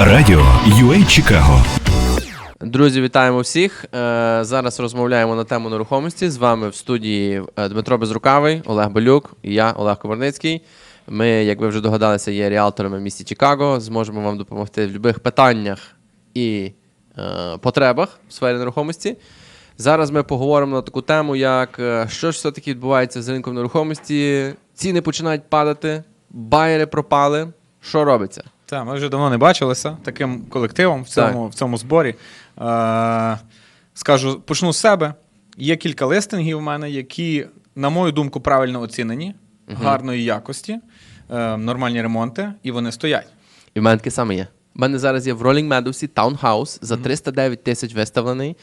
Радіо UA Чикаго. Друзі, вітаємо всіх. Е, Зараз розмовляємо на тему нерухомості. З вами в студії е, Дмитро Безрукавий, Олег Балюк і я, Олег Комарницький. Ми, як ви вже догадалися, є ріалторами в місті Чикаго. Зможемо вам допомогти в будь-яких питаннях і е, потребах в сфері нерухомості. Зараз ми поговоримо на таку тему, як що ж все-таки відбувається з ринком нерухомості. Ціни починають падати, байери пропали. Що робиться? Так, ми вже давно не бачилися таким колективом в цьому, в цьому зборі. Е, скажу, почну з себе. Є кілька листингів у мене, які, на мою думку, правильно оцінені, гарної якості, е, нормальні ремонти, і вони стоять. І в мене таке саме є. У мене зараз є в Rolling Meadows таунхаус за 309 тисяч виставлений.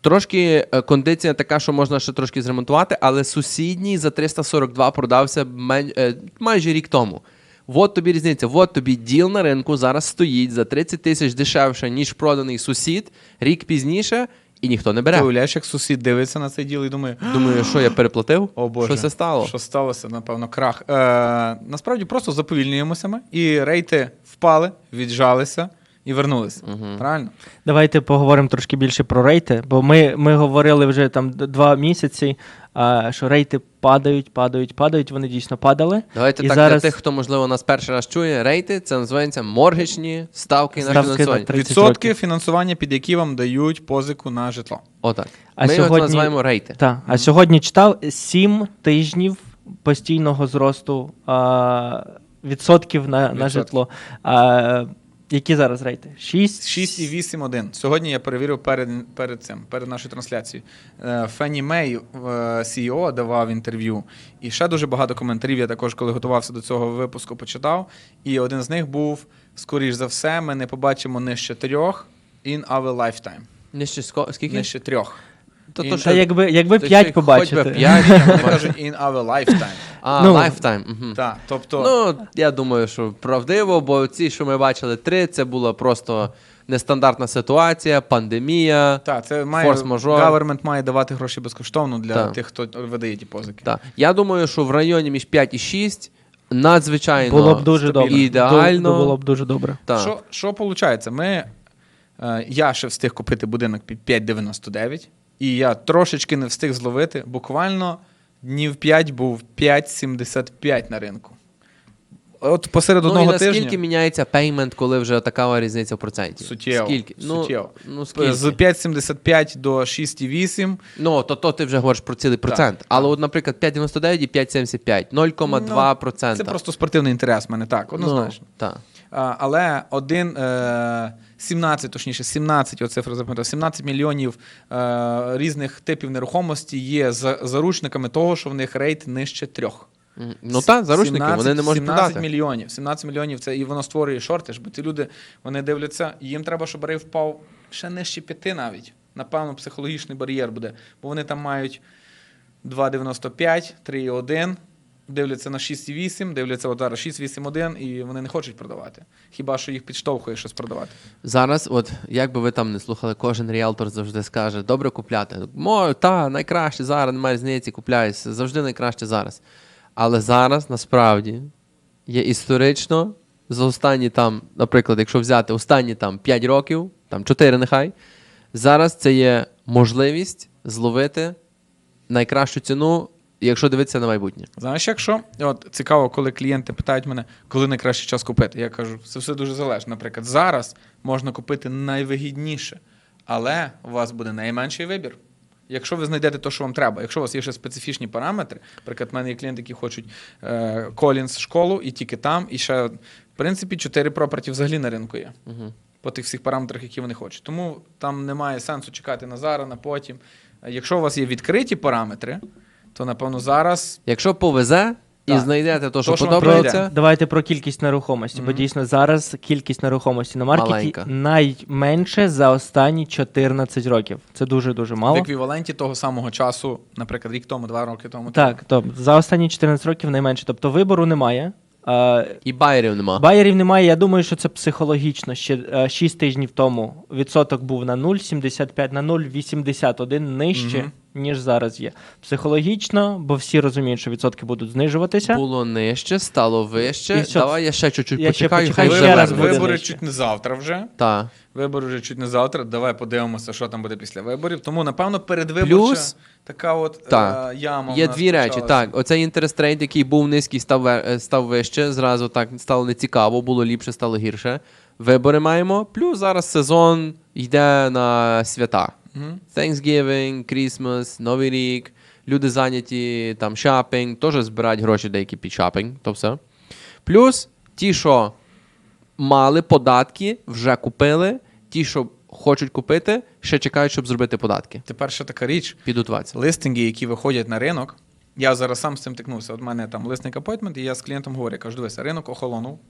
Трошки е, кондиція така, що можна ще трошки зремонтувати, але сусідній за 342 продався е, майже рік тому. От тобі різниця. От тобі діл на ринку зараз стоїть за 30 тисяч дешевше, ніж проданий сусід, рік пізніше, і ніхто не Ти бере. уявляєш, як сусід дивиться на цей діло і думає, Думаю, що я переплатив? о Боже, Що це стало? Що сталося, напевно, крах. Е, насправді просто заповільнюємося ми, і рейти впали, віджалися і вернулися. Правильно? Давайте поговоримо трошки більше про рейти, бо ми, ми говорили вже там д- два місяці, а, що рейти падають, падають, падають. Вони дійсно падали. Давайте І так зараз- для тих, хто можливо нас перший раз чує. Рейти це називається моргічні ставки на Ставки на фінансування. 30 Відсотки років. фінансування, під які вам дають позику на житло. Отак. А Ми його сьогодні- називаємо рейти. Так, а сьогодні читав сім тижнів постійного зросту а, відсотків на, на Відсотків. житло. А, які зараз рейти? Шість? 6,8,1. Сьогодні я перевірив перед, перед цим, перед нашою трансляцією. Е, Фенні Мей, е, CEO, давав інтерв'ю. І ще дуже багато коментарів. Я також, коли готувався до цього випуску, почитав. І один з них був: скоріш за все, ми не побачимо нижче трьох in our lifetime. Нижче ско- скільки? Нижче трьох. То, то що? якби, якби то п'ять ще побачити. Хоч би п'ять. Вони кажуть in our lifetime. А, Ну, lifetime. Мгм. Так, тобто. Ну, я думаю, що правдиво, бо ці, що ми бачили, три, це була просто нестандартна ситуація, пандемія. Так, це має Форс-мажор. government має давати гроші безкоштовно для Так. тих, хто видає ті позики. Так. Я думаю, що в районі між 5 і 6 надзвичайно Було б дуже добре. ідеально. Ду- Було б дуже добре. Так. Що, що виходить? Ми, е, я ще встиг купити будинок під 5,99, і я трошечки не встиг зловити. Буквально днів 5 був 5,75 на ринку. От посеред Ну, і одного наскільки тижня міняється пеймент, коли вже така різниця в проценті? суттєво. Скільки? Ну, суттєво. ну, скільки? З 5,75 до 6,8. Ну, то, то ти вже говориш про цілий процент. Але, от, наприклад, 5,99 і 5,75, 0,2%. Це просто спортивний інтерес в мене так, однозначно. Ну, так. Але один е, 17, точніше, 17, о цифра запам'ятав, 17 мільйонів е, різних типів нерухомості є за, заручниками того, що в них рейт нижче трьох. Ну так, заручники, вони не можуть 17 продати. мільйонів. 17 мільйонів це і воно створює шортиш, бо ті люди вони дивляться, і їм треба, щоб рейт впав ще нижче п'яти навіть. Напевно, психологічний бар'єр буде, бо вони там мають 2,95, 3,1, дивляться на 6,8, дивляться от зараз 6,8,1, і вони не хочуть продавати. Хіба що їх підштовхує щось продавати. Зараз, от як би ви там не слухали, кожен ріалтор завжди скаже: добре купляти. Мо, та, найкраще зараз, немає різниці, купляюся, завжди найкраще зараз. Але зараз насправді є історично за останні там, наприклад, якщо взяти останні там 5 років, там 4 нехай, зараз це є можливість зловити найкращу ціну, якщо дивитися на майбутнє. Знаєш, якщо от цікаво, коли клієнти питають мене, коли найкращий час купити. Я кажу, це все дуже залежно. Наприклад, зараз можна купити найвигідніше, але у вас буде найменший вибір. Якщо ви знайдете те, що вам треба, якщо у вас є ще специфічні параметри, наприклад, в мене є клієнти, які хочуть е, Collins школу і тільки там, і ще, в принципі, 4 пропорті взагалі на ринку є. Угу. По тих всіх параметрах, які вони хочуть. Тому там немає сенсу чекати на зараз, на потім. Е, Якщо у вас є відкриті параметри, то напевно зараз Якщо повезе і Так. знайдете те, що То, що подобається. Давайте про кількість нерухомості, бо дійсно зараз кількість нерухомості на маркеті Маленька. найменше за останні 14 років. Це дуже дуже мало. в еквіваленті того самого часу, наприклад, рік тому, два роки тому. Так, то за останні 14 років найменше. Тобто вибору немає. А, і байерів нема. Байерів немає. Я думаю, що це психологічно. Ще 6 тижнів тому відсоток був на 0,75 на 0,81 нижче. Мгм. Ніж зараз є. Психологічно, бо всі розуміють, що відсотки будуть знижуватися. Було нижче, стало І вище. все. Давай я ще чуть-чуть Я ще почекаю, почекаю, хай ще раз буде вибори нижче. чуть не завтра вже. Так. Вибори вже чуть не завтра. Давай подивимося, що там буде після виборів. Тому, напевно, передвиборча Плюс- така от Так. е, яма. Є нас дві речі. почалася. Так, оцей інтерес рейт, який був низький, став, ве- е, став вище. Зразу так стало нецікаво, було ліпше, стало гірше. Вибори маємо. Плюс зараз сезон йде на свята. Thanksgiving, Christmas, Новий рік. Люди зайняті там шопінг, теж збирають гроші деякі під шопінг, то все. Плюс ті, що мали податки, вже купили. Ті, що хочуть купити, ще чекають, щоб зробити податки. Тепер ще така річ. Підготуватися. листинги, які виходять на ринок. Я зараз сам з цим тикнувся. От мене там листник апойтмент, і я з клієнтом говорю, кажу, дивися, ринок охолонув.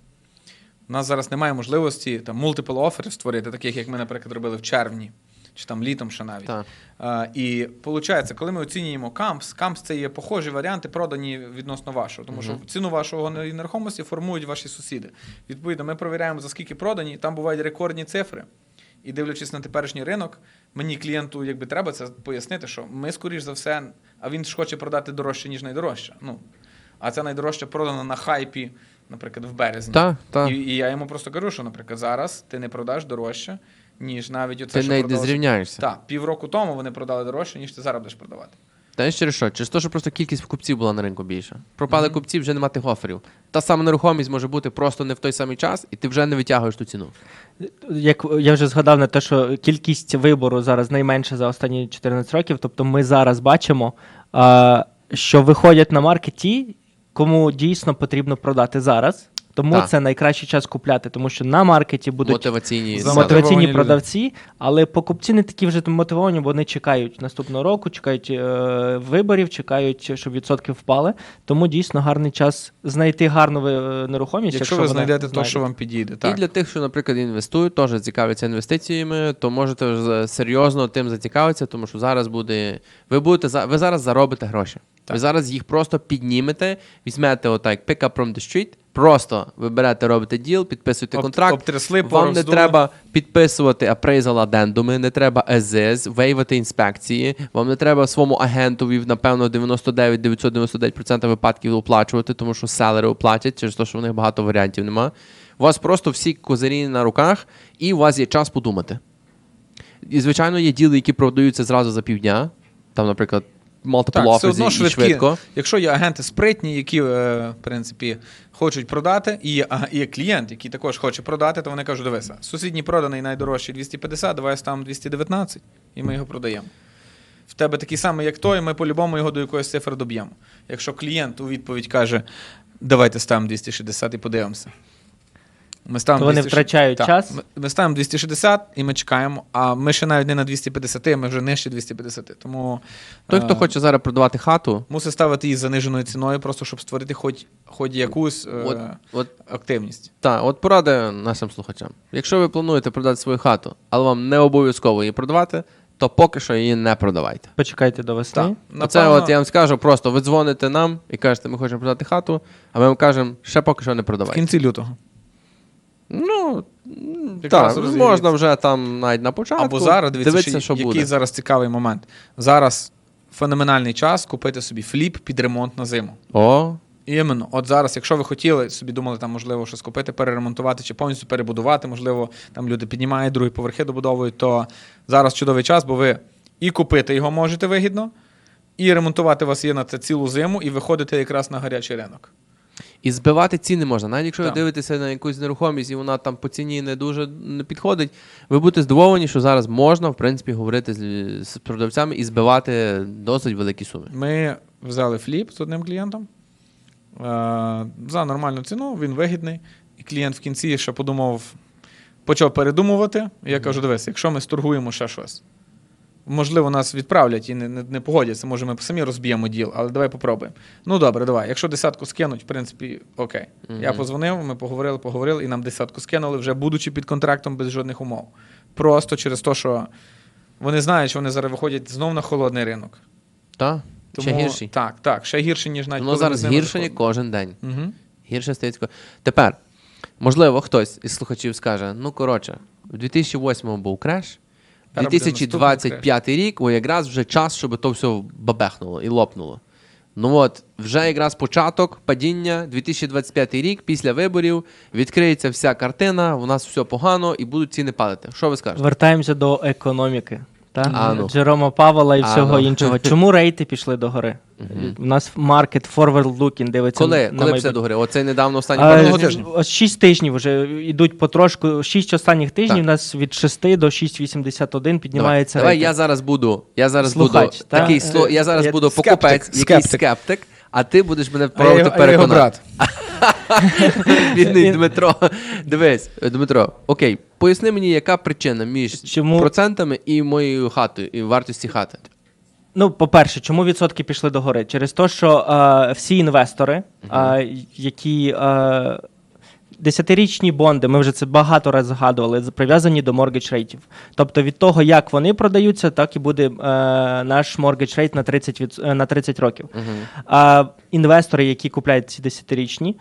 У нас зараз немає можливості там multiple оферів створити, таких, як ми, наприклад, робили в червні, чи там літом ще навіть. Так. А, і виходить, коли ми оцінюємо кампс, кампс це є похожі варіанти, продані відносно вашого. Тому що ціну вашого нерухомості формують ваші сусіди. Відповідно, ми перевіряємо, за скільки продані, там бувають рекордні цифри. І дивлячись на теперішній ринок, мені клієнту якби треба це пояснити, що ми, скоріш за все, а він ж хоче продати дорожче, ніж найдорожче. Ну, а це найдорожче продано на хайпі, наприклад, в березні. Так, так. І, і я йому просто кажу, що, наприклад, зараз ти не продаш дорожче, ніж навіть оце, Ти що не продалося- зрівняєшся. Так, півроку тому вони продали дорожче, ніж ти зараз будеш продавати. Знаєш через що? Через те, що просто кількість купців була на ринку більша. Пропали купці, вже нема тих оферів. Та сама нерухомість може бути просто не в той самий час, і ти вже не витягуєш ту ціну. Як я вже згадав на те, що кількість вибору зараз найменша за останні 14 років. Тобто ми зараз бачимо, що виходять на маркет ті, кому дійсно потрібно продати зараз. Тому Так. це найкращий час купляти, тому що на маркеті будуть Мотиваційні За мотиваційні люди. продавці, але покупці не такі вже мотивовані, бо вони чекають наступного року, чекають е, виборів, чекають, щоб відсотки впали. Тому дійсно гарний час знайти гарну е, нерухомість. Якщо ви знайдете те, що вам підійде. І Так. для тих, що, наприклад, інвестують, теж цікавляться інвестиціями, то можете з- серйозно тим зацікавитися, тому що зараз буде. Ви будете за- ви зараз заробите гроші. Ви зараз їх просто піднімете, візьмете отак pick up from the street, просто ви берете, робите діл, підписуєте контракт. обтрясли, Вам не треба підписувати appraisal адендуми, не треба ЕЗИЗ, вейвати інспекції. Вам не треба своєму агентові, напевно, 99-999% випадків оплачувати, тому що селери оплатять через те, що в них багато варіантів нема. У вас просто всі козирі на руках, і у вас є час подумати. І, звичайно, є діли, які продаються зразу за півдня. Там, наприклад, multiple Так, все одно і швидкі. швидко. Якщо є агенти спритні, які е, в принципі хочуть продати, і є, ага- і є клієнт, який також хоче продати, то вони кажуть: дивися, сусідній проданий найдорожчий 250, давай ставимо 219, і ми його продаємо. В тебе такий самий, як той, ми по-любому його до якоїсь цифри доб'ємо. Якщо клієнт у відповідь каже, давайте ставимо 260 і подивимося. Ми ставимо То вони 260 втрачають Так, час? Ми, ми ставимо 260 і ми чекаємо, а ми ще навіть не на 250, ми вже нижче 250. Тому Той, хто е, хоче зараз продавати хату, Мусить ставити її з заниженою ціною, просто щоб створити хоч, хоч якусь е, от, от активність. Так, от порада нашим слухачам. Якщо ви плануєте продати свою хату, але вам не обов'язково її продавати, то поки що її не продавайте. Почекайте до весни. Так. Оце от я вам скажу просто: ви дзвоните нам і кажете, ми хочемо продати хату, а ми вам кажемо, ще поки що не в продавайте. кінці лютого. Ну так, розігріється. можна вже там навіть на початку. Або зараз дивіться, дивитися, що, який буде. зараз цікавий момент. Зараз феноменальний час купити собі фліп під ремонт на зиму. О, Іменно, от зараз, якщо ви хотіли собі думали, там можливо щось купити, переремонтувати чи повністю перебудувати, можливо, там люди піднімають другі поверхи добудовують, то зараз чудовий час, бо ви і купити його можете вигідно, і ремонтувати у вас є на це цілу зиму, і виходите якраз на гарячий ринок. І збивати ціни можна. Навіть якщо Так. ви дивитеся на якусь нерухомість і вона там по ціні не дуже не підходить, ви будете здивовані, що зараз можна, в принципі, говорити з, з продавцями і збивати досить великі суми. Ми взяли фліп з одним клієнтом е, за нормальну ціну, він вигідний. І клієнт в кінці ще подумав, почав передумувати. І я кажу: дивись, якщо ми сторгуємо ще щось, можливо, нас відправлять і не, не, не погодяться, може, ми самі розб'ємо діл, але давай попробуємо. Ну добре, давай. Якщо десятку скинуть, в принципі, окей. Я позвонив, ми поговорили, поговорили, і нам десятку скинули, вже будучи під контрактом без жодних умов. Просто через те, що вони знають, що вони зараз виходять знов на холодний ринок. Так? Ще гірший. Так, так, ще гірше, ніж навіть. Ми зараз гірше заходимо. кожен день. Мгм. Гірше стається. Тепер, можливо, хтось із слухачів скаже: ну коротше, в 2008-му був креш, 2025 рік, о, якраз вже час, щоб то все бабехнуло і лопнуло. Ну от, вже якраз початок падіння, 2025 рік, після виборів, відкриється вся картина, у нас все погано і будуть ціни падати. Що ви скажете? Вертаємося до економіки. Та? А, ну. Джерома Павела і А, всього ну. іншого. Чому рейти пішли до гори? У нас маркет forward looking дивиться. Коли, на коли майбутнє. до гори? Оце недавно останні А, пару тижнів? Ось шість тижнів вже йдуть потрошку. Шість останніх тижнів у нас від 6 до 6,81 Давай, піднімається давай рейти. я зараз буду. Я зараз Слухач, буду та? такий сло, я зараз Я- буду скептик, покупець, який скептик. скептик, а ти будеш мене пробувати його переконати. брат. Бідний Дмитро. Дивись, Дмитро, окей, поясни мені, яка причина між Чому- процентами і моєю хатою, і вартості хати. Ну, по-перше, чому відсотки пішли догори? Через те, що е, всі інвестори, е, які. Е, Десятирічні бонди, ми вже це багато разів згадували, прив'язані до mortgage рейтів. Тобто від того, як вони продаються, так і буде е, наш mortgage рейт на 30, від, е, на 30 років. А інвестори, які купляють ці десятирічні,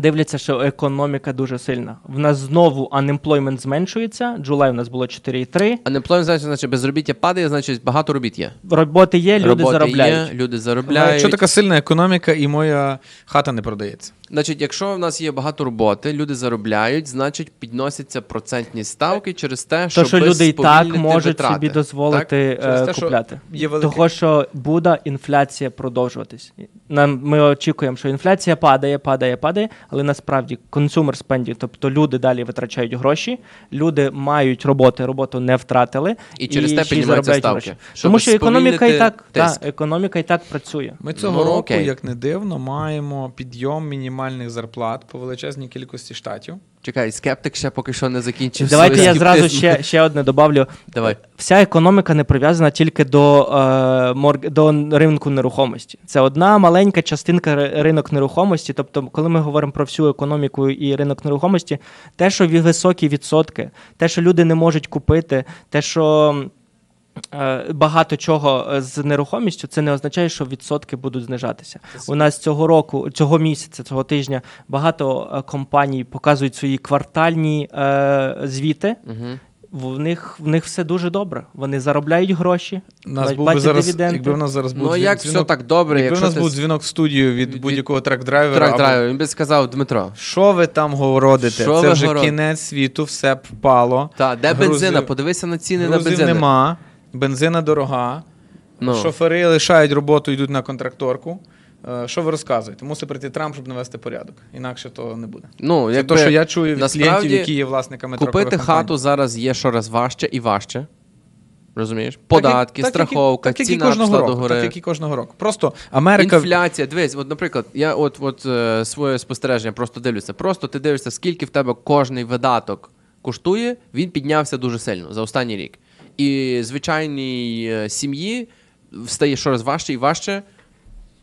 дивляться, що економіка дуже сильна. В нас знову unemployment зменшується. Джулай у нас було 4,3. А не значить, значить, безробіття падає, значить багато робіт є. Роботи є, люди Роботи заробляють. є, люди заробляють. Якщо така сильна економіка і моя хата не продається. Значить, якщо в нас є багато роботи, люди заробляють, значить підносяться процентні ставки через те, що, То, що люди і так можуть витрати. собі дозволити Так? Через е, те, що купляти. є Того, що буде інфляція продовжуватись. Нам ми очікуємо, що інфляція падає, падає, падає, але насправді consumer spending, тобто люди далі витрачають гроші, люди мають роботи, роботу не втратили І через те ще піднімаються заробляють ставки, гроші. щоб Тому що економіка і так, та, економіка і так працює. Ми цього Ну, року, окей. як не дивно, маємо підйом мінімальних зарплат по величезній кількості штатів. Чекай, скептик ще поки що не закінчив. Давайте я зразу ще, ще одне добавлю. Давай. Вся економіка не прив'язана тільки до, е, морг... до ринку нерухомості. Це одна маленька частинка ринок нерухомості. Тобто, коли ми говоримо про всю економіку і ринок нерухомості, те, що високі відсотки, те, що люди не можуть купити, те, що. Е, Багато чого е, з нерухомістю, це не означає, що відсотки будуть знижатися. У нас цього року, цього місяця, цього тижня багато е, компаній показують свої квартальні е, звіти. Мгм. В них, в них все дуже добре. Вони заробляють гроші, У нас платять був би зараз, дивіденди. якби в нас зараз був Ну дзвін- як все так добре, якби якщо нас ти був дзвінок в студію від, від- будь-якого трак-драйвера, трак або- він би сказав, Дмитро. що ви там говорите? Що Це вже горо- кінець світу, все впало. Та, де Грузів- бензина? Подивися на ціни на бензин. нема, бензина дорога. Ну. Шофери лишають роботу, йдуть на контракторку. Е, Що ви розказуєте? Мусить прийти Трамп, щоб навести порядок. Інакше то не буде. Ну, якби, те, що я чую від клієнтів, які є власниками Купити компаній. хату зараз є щораз важче і важче. Розумієш? Податки, Так, страховка, так, ціна пішла року, до гори. Так, як і кожного року. Просто Америка. Інфляція, дивись, от, наприклад, я от, от е, своє спостереження просто дивлюся. Просто ти дивишся, скільки в тебе кожний видаток коштує, він піднявся дуже сильно за останній рік. І звичайній е, сім'ї стає щораз важче і важче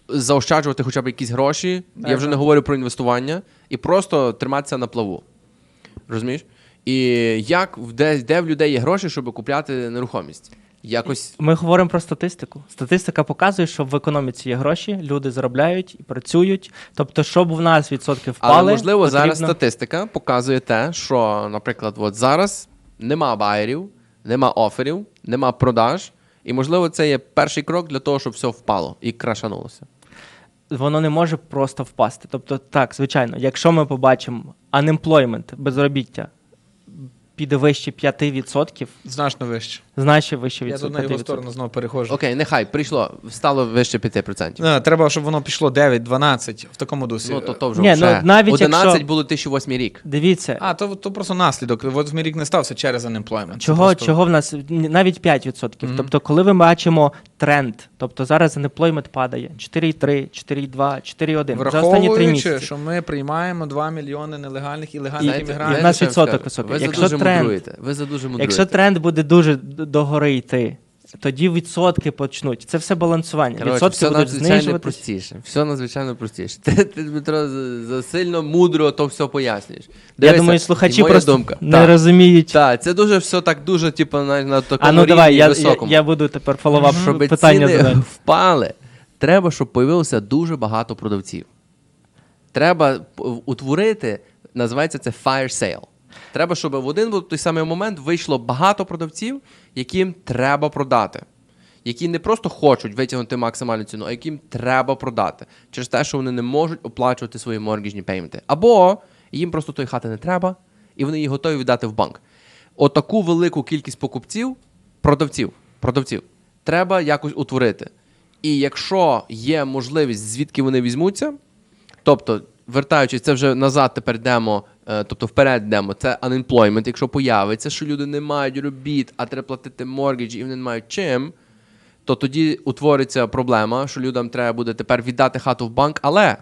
заощаджувати хоча б якісь гроші. я вже не говорю про інвестування, і просто триматися на плаву. Розумієш? І як де, де в людей є гроші, щоб купляти нерухомість? Якось Ми говоримо про статистику. Статистика показує, що в економіці є гроші, люди заробляють і працюють. Тобто, щоб в нас відсотки впали, Але можливо зараз статистика показує те, що, наприклад, от зараз нема байерів, нема оферів, нема продаж, і можливо це є перший крок для того, щоб все впало і крашанулося. воно не може просто впасти. Тобто, так, звичайно, якщо ми побачимо unemployment, безробіття піде вище 5%, Значно вище. Значить вище Я від тут на його 5%. сторону знову перехожу. Окей, нехай прийшло, стало вище 5%. Не, треба, щоб воно пішло 9-12 в такому дусі. Ну то, то вже Ні, ну, вже. навіть 11 якщо- було 2008 рік. Дивіться, А, то, то просто наслідок. Восьмий рік не стався через unemployment. Це Чого, просто- чого в нас ні- навіть 5%. Мгм. Тобто, коли ми бачимо тренд, тобто зараз unemployment падає 4,3, 4,2, 4,1 за останні три Враховуючи, місяці. що ми приймаємо 2 мільйони нелегальних і легальних іммігрантів. в нас вам відсоток скажу? високий. Ви Якщо за дуже тренд- мудруєте. Ви за дуже мудруєте. Якщо тренд буде дуже д- догори йти, тоді відсотки почнуть. Це все балансування. Коротше, відсотки все будуть надзвичайно знижуватися. простіше. Все надзвичайно простіше. Ти, ти Дмитро, за, за сильно мудро то все пояснюєш. Я думаю, слухачі просто думка. не Так, розуміють. так, це дуже все так дуже, типу, на, на такому А ну давай, рівні я, я, високому. я буду тепер фолловап Щоб питання ціни задати. впали, треба, щоб появилося дуже багато продавців. Треба утворити, називається це fire sale. Треба, щоб в один той самий момент вийшло багато продавців, яким треба продати. Які не просто хочуть витягнути максимальну ціну, а яким треба продати через те, що вони не можуть оплачувати свої моргіжні пейменти. Або їм просто тої хати не треба, і вони її готові віддати в банк. Отаку велику кількість покупців, продавців, продавців, треба якось утворити. І якщо є можливість, звідки вони візьмуться, тобто, вертаючись, це вже назад тепер йдемо, тобто вперед йдемо, це unemployment, якщо появиться, що люди не мають робіт, а треба платити моргідж, і вони не мають чим, то тоді утвориться проблема, що людям треба буде тепер віддати хату в банк, але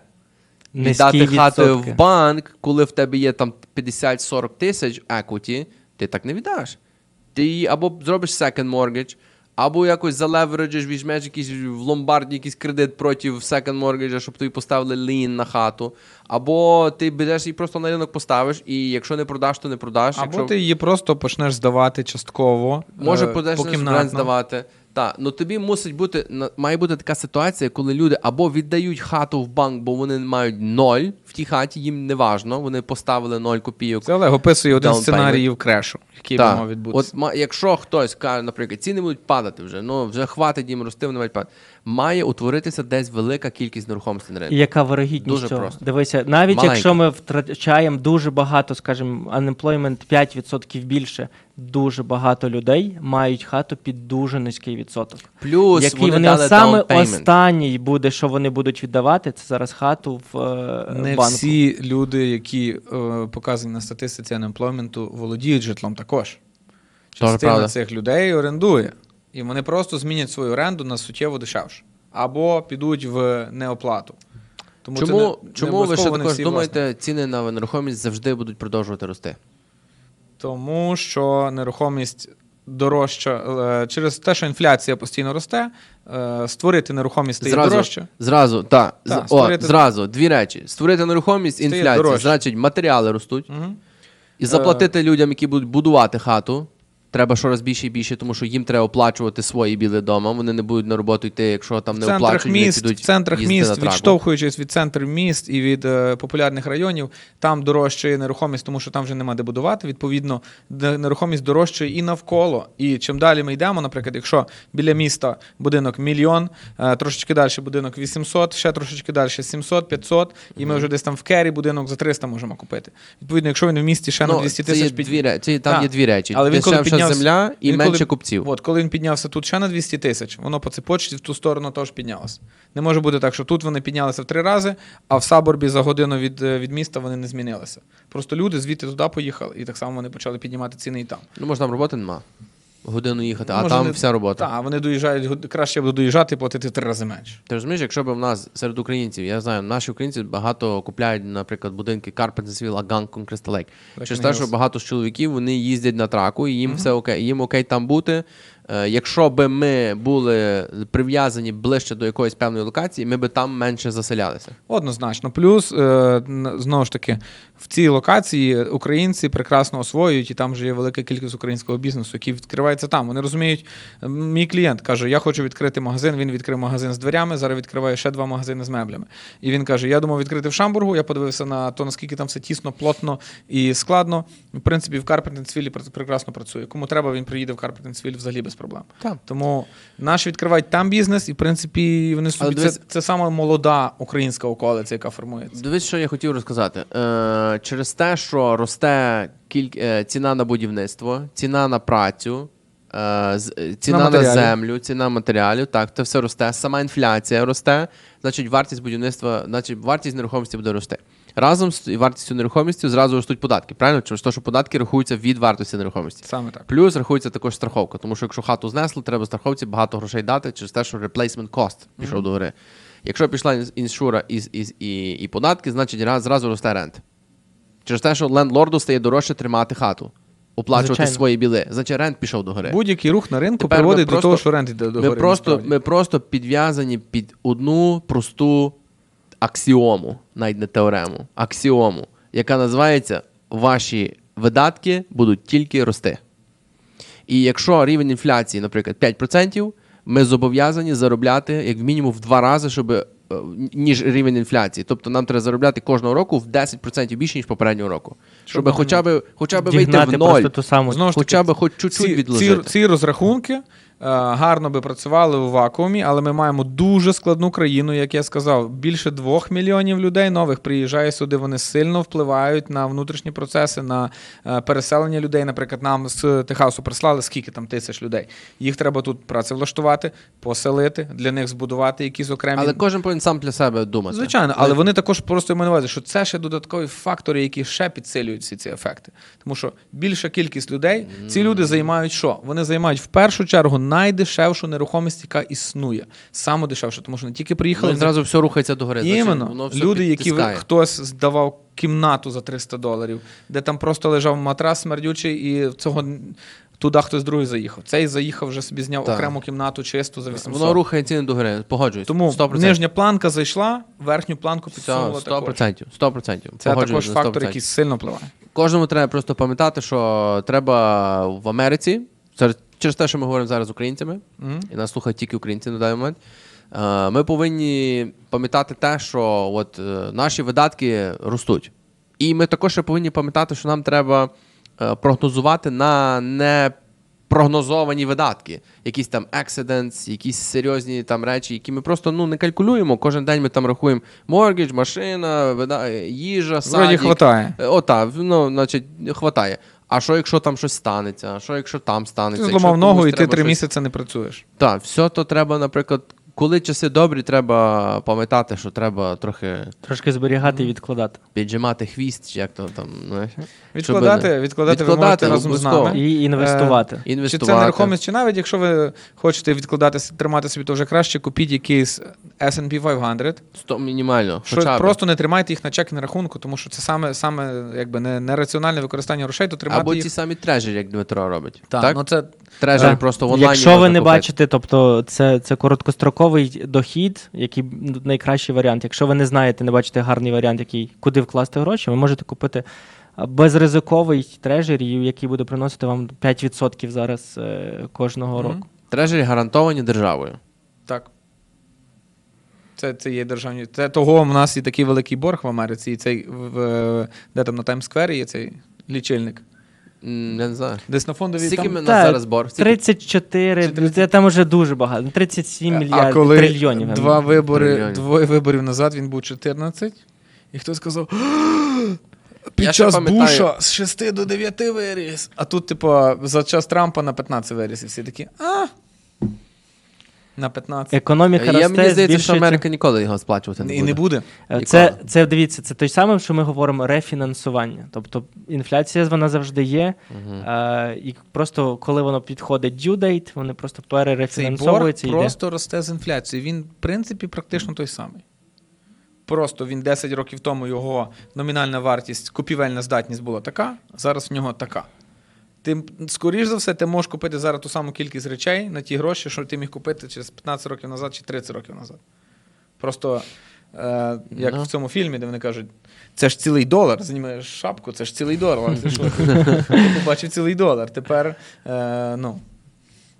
віддати хату в банк, коли в тебе є там 50-40 тисяч equity, ти так не віддаш. Ти або зробиш second mortgage, або якось залевереджиш, візьмеш якийсь в ломбарді якийсь кредит проти second mortgage, щоб тобі поставили лін на хату. Або ти береш і просто на ринок поставиш, і якщо не продаш, то не продаш. Або якщо... ти її просто почнеш здавати частково. Може е, покімнатно. здавати. Так, ну тобі мусить бути має бути така ситуація, коли люди або віддають хату в банк, бо вони мають ноль в тій хаті, їм не важно, вони поставили ноль копійок. Це Олег описує один сценарій в сценаріїв крешу, який би Так. мав відбутися. От якщо хтось каже, наприклад, ціни будуть падати вже, ну вже хватить їм рости, вони мають падати. Має утворитися десь велика кількість нерухомості на ринку. І яка вирогідність Дуже цього? просто. Дивися, навіть Маленька. якщо ми втрачаємо дуже багато, скажімо, unemployment 5% більше, дуже багато людей мають хату під дуже низький відсоток. Плюс який вони, вони, дали саме останній буде, що вони будуть віддавати, це зараз хату в е, Не банку. всі люди, які е, показані на статистиці unemployment, володіють житлом також. Частина правда. цих людей орендує. І вони просто змінять свою оренду на суттєво дешевше. Або підуть в неоплату. Тому Чому, не- не чому ви ще також думаєте, власники. ціни на нерухомість завжди будуть продовжувати рости? Тому що нерухомість дорожча е, через те, що інфляція постійно росте, е, створити нерухомість стає Зразу, дорожче. зразу, та, Так, з- о, створити- зразу, дві речі. Створити нерухомість, інфляція, значить матеріали ростуть. Мгм. І заплатити людям, які будуть будувати хату, треба щораз більше і більше, тому що їм треба оплачувати свої білі вдома. Вони не будуть на роботу йти, якщо там в не оплачують, вони підуть в центрах міст, відштовхуючись від центрів міст і від е, популярних районів, там дорожчає нерухомість, тому що там вже нема де будувати. Відповідно, нерухомість дорожчає і навколо. І чим далі ми йдемо, наприклад, якщо біля міста будинок мільйон, е, трошечки далі будинок 800, ще трошечки далі 700, 500, і ми вже десь там в Кері будинок за 300 можемо купити. Відповідно, якщо він в місті ще на Ну, 200 це є тисяч під- дві речі, там є дві речі. Але він коли піднявся- земля і він менше коли- купців. От коли він піднявся тут ще на 200 тисяч, воно по цепочці в ту сторону теж піднялося. Не може бути так, що тут вони піднялися в три рази, а в Саборбі за годину від, е, від міста вони не змінилися. Просто люди звідти туди поїхали, і так само вони почали піднімати ціни і там. Ну, може, там роботи нема. Годину їхати, а Може, там не- вся робота. Так, вони доїжджають, год- краще буде доїжджати і платити три рази менше. Ти розумієш, якщо б в нас серед українців, я знаю, наші українці багато купляють, наприклад, будинки Carpentersville, Аганкон, Crystal Lake. Через те, що багато з чоловіків вони їздять на траку, і їм все окей, їм окей там бути. Е, Якщо би ми були прив'язані ближче до якоїсь певної локації, ми би там менше заселялися. Однозначно. Плюс, е, знову ж таки, в цій локації українці прекрасно освоюють, і там вже є велика кількість українського бізнесу, який відкривається там. Вони розуміють, мій клієнт каже: Я хочу відкрити магазин. Він відкрив магазин з дверями, зараз відкриває ще два магазини з меблями. І він каже: Я думав відкрити в Шамбургу. Я подивився на то, наскільки там все тісно, плотно і складно. В принципі, в Карпентенсвілі прекрасно працює. Кому треба, він приїде в Карпентенсвіль взагалі без проблем. Так. Тому наші відкривають там бізнес, і в принципі вони собі дивись- це, це саме молода українська околиця, яка формується. Дивись, що я хотів розказати. Е, через те, що росте кіль... е, ціна на будівництво, ціна на працю, е, з- е, ціна на матеріалів. землю, ціна матеріалів, так, це все росте. Сама інфляція росте, значить вартість будівництва, значить вартість нерухомості буде рости. Разом з вартістю нерухомості зразу ростуть податки. Правильно? Через те, що податки рахуються від вартості нерухомості. Саме так. Плюс рахується також страховка, тому що якщо хату знесли, треба страховці багато грошей дати через те, що replacement cost пішов до гори. Якщо пішла іншура і, і, і, і податки, значить раз- зразу росте рент. Через те, що лендлорду стає дорожче тримати хату, оплачувати Звичайно. свої біли. Значить рент пішов до гори. Будь-який рух на ринку Тепер приводить просто- до того, що рент йде до Ми гори. просто, ми просто підв'язані під одну просту аксіому, навіть не теорему, аксіому, яка називається ваші видатки будуть тільки рости. І якщо рівень інфляції, наприклад, 5%, ми зобов'язані заробляти як мінімум в два рази, щоб е, ніж рівень інфляції. Тобто нам треба заробляти кожного року в 10% більше, ніж попереднього року. Щоб Щоб хоча б, хоча б вийти в ноль. ту саму. Знову ж таки, Хоча б хоч чуть-чуть ці, відложити. ці, ці розрахунки гарно би працювали у вакуумі, але ми маємо дуже складну країну, як я сказав. Більше двох мільйонів людей нових приїжджає сюди. Вони сильно впливають на внутрішні процеси, на е, переселення людей. Наприклад, нам з Техасу прислали скільки там тисяч людей. Їх треба тут працевлаштувати, поселити, для них збудувати якісь окремі. Але кожен повинен сам для себе думати. Звичайно, але вони також просто на увазі, що це ще додаткові фактори, які ще підсилюють всі ці ефекти. Тому що більша кількість людей, ці люди займають що? Вони займають в першу чергу найдешевшу нерухомість, яка існує. Саме дешевше, тому що не тільки приїхали Воно зразу все рухається до гори. Іменно. Воно все Люди, які ви, хтось здавав кімнату за 300 доларів, де там просто лежав матрас смердючий, і цього туди хтось другий заїхав. Цей заїхав вже собі зняв Так. окрему кімнату чисту за 800. Воно рухає ціни до гори. Погоджуюсь. Тому 100%. нижня планка зайшла, верхню планку підсунула 100%. 100%. Це також фактор, 100%. який сильно впливає. Кожному треба просто пам'ятати, що треба в Америці, через, через те, що ми говоримо зараз з українцями, і нас слухають тільки українці на даний момент. е, Ми повинні пам'ятати те, що от, е, наші видатки ростуть. І ми також ще повинні пам'ятати, що нам треба е, прогнозувати на непрогнозовані видатки. Якісь там accidents, якісь серйозні там речі, які ми просто ну, не калькулюємо. Кожен день ми там рахуємо моргідж, машина, вида- їжа, Вроді садик. хватає. О, так, ну, значить, хватає. А що, якщо там щось станеться? А що, якщо там Ти станеться? зламав ногу, і ти три місяці не працюєш. Так, все то треба, наприклад, коли часи добрі, треба пам'ятати, що треба трохи Трошки зберігати і відкладати. піджимати хвіст, чи як то там, знаєш. Відкладати, Щоб не- відкладати, ви Відкладати, можете разом з обов'язково. нами. І інвестувати. Чи Інвестувати. це нерухомість, чи навіть якщо ви хочете відкладати, тримати собі, то вже краще купіть якийсь S&P 500, Сто мінімально. що хоча б. просто не тримайте їх на чек на рахунку, тому що це саме, саме якби не, нераціональне використання грошей, то тримати Або їх. ті самі трежері, як Дмитро робить. Так, так? ну це Трежері Так. просто в онлайні. Якщо ви можна не купити. бачите, тобто це, це короткостроковий дохід, який найкращий варіант. Якщо ви не знаєте, не бачите гарний варіант, який куди вкласти гроші, ви можете купити безризиковий трежер, який буде приносити вам 5% зараз е, кожного року. Трежері гарантовані державою. так. Це, це є державні. Це того в нас і такий великий борг в Америці, і цей в, де там на Таймс-сквері є цей лічильник. М, Я не знаю. Десь на фондовій Скільки там... Так, зараз борг? Скільки? 34, Чи 30? це там вже дуже багато. 37 а мільярдів, коли трильйонів. два вибори, Трильйонів. двоє виборів назад він був 14, і хтось сказав. Під Я ще час пам'ятаю- Буша з 6 до 9 виріс. А тут, типу, за час Трампа на 15 виріс. І всі такі, а. На 15. Економіка Я, росте, мені здається, що збільшується. Америка ніколи його сплачувати не І не буде. буде. Е, Ніколи. Це, це дивіться, це той самий, що ми говоримо рефінансування. Тобто інфляція вона завжди є. Е, і просто коли воно підходить due date, вони просто Цей борг перерефінансовуються і йде. просто росте з інфляцією. Він, в принципі, практично той самий. Просто він 10 років тому його номінальна вартість, купівельна здатність була така, зараз в нього така. Ти, скоріш за все, ти можеш купити зараз ту саму кількість речей на ті гроші, що ти міг купити через 15 років назад чи 30 років назад. Просто е, як Ну. в цьому фільмі, де вони кажуть, це ж цілий долар, знімаєш шапку, це ж цілий долар. Ти що? Ти побачив цілий долар. Тепер, е, ну,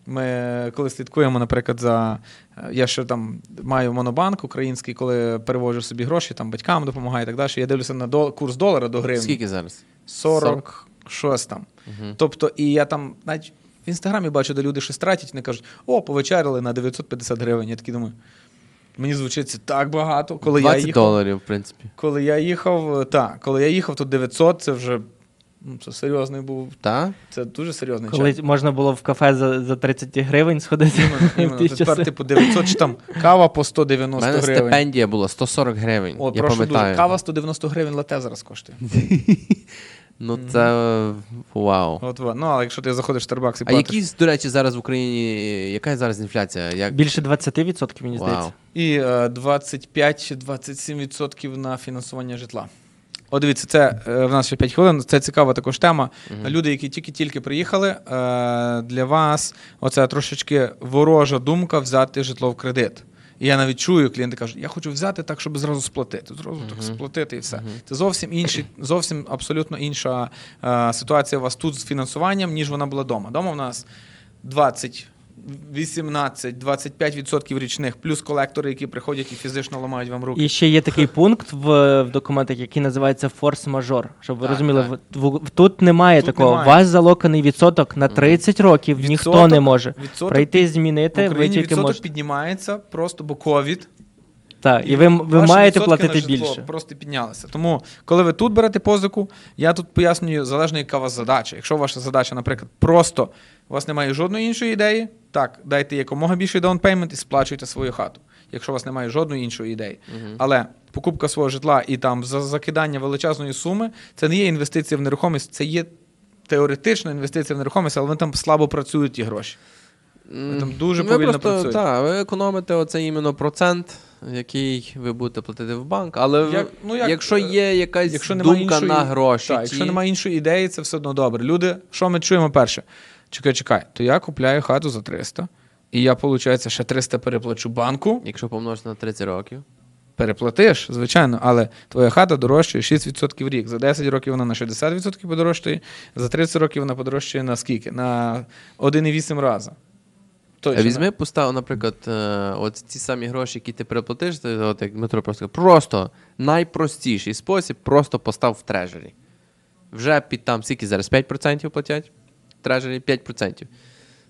ми коли слідкуємо, наприклад, за. е, Я ще там маю монобанк український, коли перевожу собі гроші, там батькам допомагаю і так далі. Я дивлюся на дол- курс долара до гривні. Скільки зараз? 40 щось там. Мгм. Тобто, і я там, навіть в інстаграмі бачу, де люди щось тратять, вони кажуть, о, повечеряли на 950 гривень. Я такий думаю, мені звучить це так багато. Коли я їхав, доларів, в принципі. коли я їхав, так, коли я їхав, то 900 це вже ну, це серйозний був. Так? Це дуже серйозний Коли час. можна було в кафе за, за 30 гривень сходити. Іменно, іменно. Тепер, часи. типу, 900 чи там кава по У 190 мене гривень. стипендія була 140 гривень. О, я прошу пам'ятаю. дуже. Кава 190 гривень лате зараз коштує. Ну це вау. От, ну, але якщо ти заходиш в Starbucks і А платиш. які, до речі, зараз в Україні, яка зараз інфляція? Як... Більше 20%, мені здається. І е, 25 чи 27% на фінансування житла. О, дивіться, це е, в нас ще 5 хвилин. Це цікава також тема. Люди, які тільки-тільки приїхали, е, для вас оця трошечки ворожа думка взяти житло в кредит. І я навіть чую, клієнти кажуть, я хочу взяти так, щоб зразу сплатити. Зразу так сплатити і все. Це зовсім інші, зовсім абсолютно інша е, ситуація у вас тут з фінансуванням, ніж вона була вдома. Дома в нас 20 18-25% річних, плюс колектори, які приходять і фізично ламають вам руки. І ще є такий пункт в, в документах, який називається форс-мажор. Щоб ви Так, розуміли, так. в- в- тут немає Тут такого. У немає. вас залоканий відсоток на 30 років, ніхто Відсоток- не може відсоток прийти, в змінити, ви Україні тільки відсоток можете. піднімається просто, бо ковід. Так, і ви, м- ви ваші маєте відсотки платити на житло більше. Просто піднялися. Тому, коли ви тут берете позику, я тут пояснюю, залежно, яка у вас задача. Якщо ваша задача, наприклад, просто у вас немає жодної іншої ідеї, так, дайте якомога більший даунпеймент і сплачуйте свою хату. Якщо у вас немає жодної іншої ідеї. Але покупка свого житла і там закидання величезної суми це не є інвестиція в нерухомість, це є теоретична інвестиція в нерухомість, але вони там слабо працюють ті гроші. Ви там дуже ви повільно просто, працюєте. Так, ви економите оцей іменно процент, який ви будете платити в банк. Але Як- ну, як, якщо е, є якась Якщо думка іншої, на гроші, Так, ті, якщо немає іншої ідеї, це все одно добре. Люди, що ми чуємо перше? Чекай, чекай, то я купляю хату за 300, і я, виходить, ще 300 переплачу банку. якщо помножити на 30 років. Переплатиш, звичайно, але твоя хата дорожчає 6% в рік. За 10 років вона на 60% подорожчає, за 30 років вона подорожчає на скільки? На 1,8 рази. Точно. Візьми, постав, наприклад, е, от ці самі гроші, які ти переплатиш, от як Дмитро просто сказав, просто найпростіший спосіб просто постав в трежері. Вже під там скільки зараз 5% платять? Трежері 5%.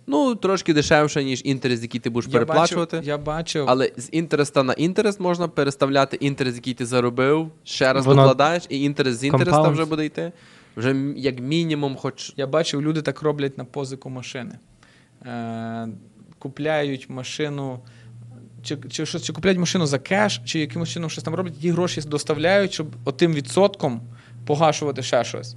Ну, трошки дешевше, ніж інтерес, який ти будеш я переплачувати. Бачив, я бачив. Але з інтереста на інтерес можна переставляти інтерес, який ти заробив, ще раз Воно- докладаєш, і інтерес з інтереста вже буде йти. Вже як мінімум, хоч Я бачив, люди так роблять на позику машини. Е, купляють машину. Чи, чи, щось- чи купляють машину за кеш, чи якимось чином щось там роблять, ті гроші доставляють, щоб отим відсотком погашувати ще щось.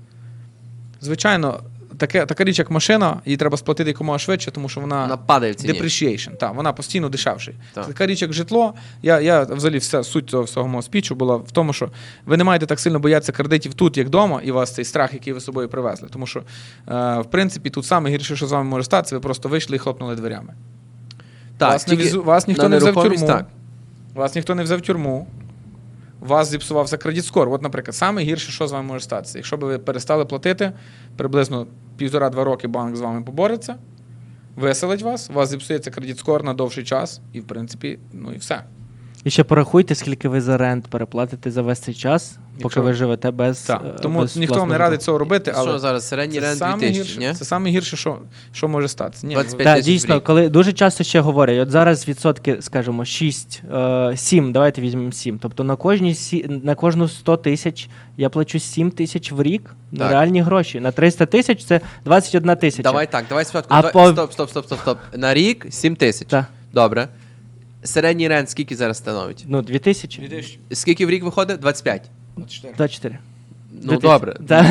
Звичайно, таке, така річ, як машина, її треба сплатити якомога швидше, тому що вона, вона падає в ціні. depreciation, так, вона постійно дешевша. Так. Така річ, як житло. Я, я взагалі вся суть цього всього мого спічу була в тому, що ви не маєте так сильно боятися кредитів тут, як вдома, і у вас цей страх, який ви з собою привезли. Тому що, е, в принципі, тут саме гірше, що з вами може статися, ви просто вийшли і хлопнули дверями. Так, вас, не тільки візу- вас ніхто на не взяв в нерухомість тюрму. так. Вас ніхто не взяв в тюрму. Вас зіпсувався кредит скор. От, наприклад, саме гірше, що з вами може статися. Якщо ви перестали платити, приблизно півтора-два роки банк з вами побореться, виселить вас, у вас зіпсується кредит скор на довший час, і, в принципі, ну і все. І ще порахуйте, скільки ви за рент переплатите за весь цей час, поки Якщо- ви живете без. Так. е, Тому без ніхто вам не власного радить цього робити, але Що зараз середній це рент саме 2000, гірше, це саме гірше, що, що може статися. Ні, 25 Так, тисяч в дійсно, рік. коли дуже часто ще говорять, от зараз відсотки, скажімо, 6, е, 7, давайте візьмемо 7. Тобто на кожні сі, на кожну 100 тисяч я плачу 7 тисяч в рік на Так. реальні гроші. На 300 тисяч це 21 тисяча. Давай так, давай спочатку. А давай- по- Стоп, стоп, стоп, стоп, стоп. На рік 7 тисяч. Так. Добре. Середній рент скільки зараз становить? Ну, 2 тисячі. 2024. Скільки в рік виходить? 25. 24. Ну добре. Так.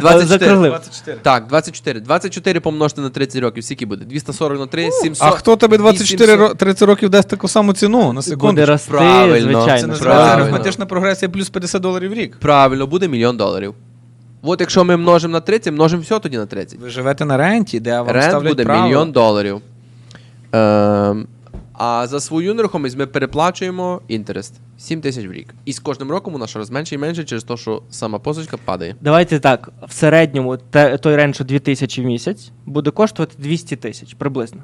24. Закруглив. 24. Так, 24. 24 помножити на 30 років. Скільки буде? 240 на 3, 700. А хто тебе 24 ро- 30 років дасть таку саму ціну? На секунду. Буде рости, Правильно. Це звичайно. називається правильно. арифметична прогресія плюс 50 доларів в рік. Правильно, буде мільйон доларів. От якщо ми множимо на 30, множимо все тоді на 30. Ви живете на ренті, де вам Рент ставлять буде мільйон доларів. Ем, а за свою нерухомість ми переплачуємо інтерест 7 тисяч в рік. І з кожним роком у нас щораз менше і менше через те, що сама позичка падає. Давайте так, в середньому те, той рент, що 2 тисячі в місяць, буде коштувати 200 тисяч приблизно.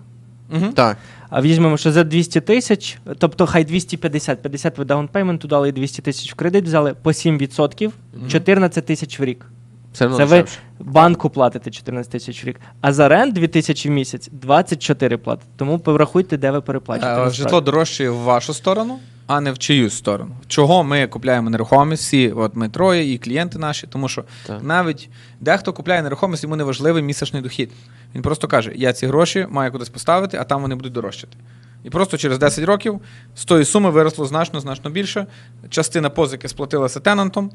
Мгм. Так. А візьмемо, що за 200 тисяч, тобто хай 250, 50 ви даунпейменту дали і 200 тисяч в кредит взяли по 7%, 14 тисяч в рік. Все одно Це ви дешевше. Банку платите 14 тисяч в рік. А за рент 2 тисячі в місяць 24 платите. Тому порахуйте, де ви переплачуєте. Е, насправді. Житло дорожчає в вашу сторону, а не в чиюсь сторону. Чого ми купляємо нерухомість? Всі, от ми троє і клієнти наші, тому що Так. навіть дехто купляє нерухомість, йому не важливий місячний дохід. Він просто каже: я ці гроші маю кудись поставити, а там вони будуть дорожчати. І просто через 10 років з тої суми виросло значно, значно більше. Частина позики сплатилася тенантом.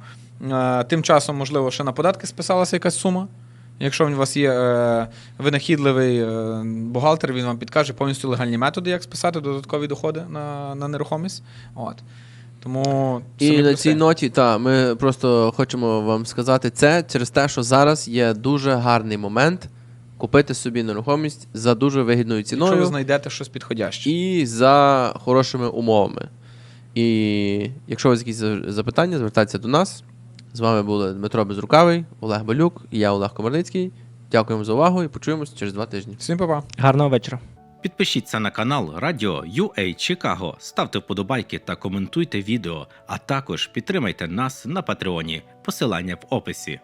Е, Тим часом, можливо, ще на податки списалася якась сума. Якщо у вас є е, винахідливий е, бухгалтер, він вам підкаже повністю легальні методи, як списати додаткові доходи на, на нерухомість. От. Тому І на цій ноті, та, ми просто хочемо вам сказати це через те, що зараз є дуже гарний момент купити собі нерухомість за дуже вигідною ціною. Якщо ви знайдете щось підходяще. і за хорошими умовами. І якщо у вас якісь запитання, звертайтеся до нас. З вами були Дмитро Безрукавий, Олег Балюк і я Олег Комарницький. Дякуємо за увагу і почуємось через два тижні. Всім па-па. Гарного вечора. Підпишіться на канал Радіо UA Чикаго, ставте вподобайки та коментуйте відео, а також підтримайте нас на Патреоні. Посилання в описі.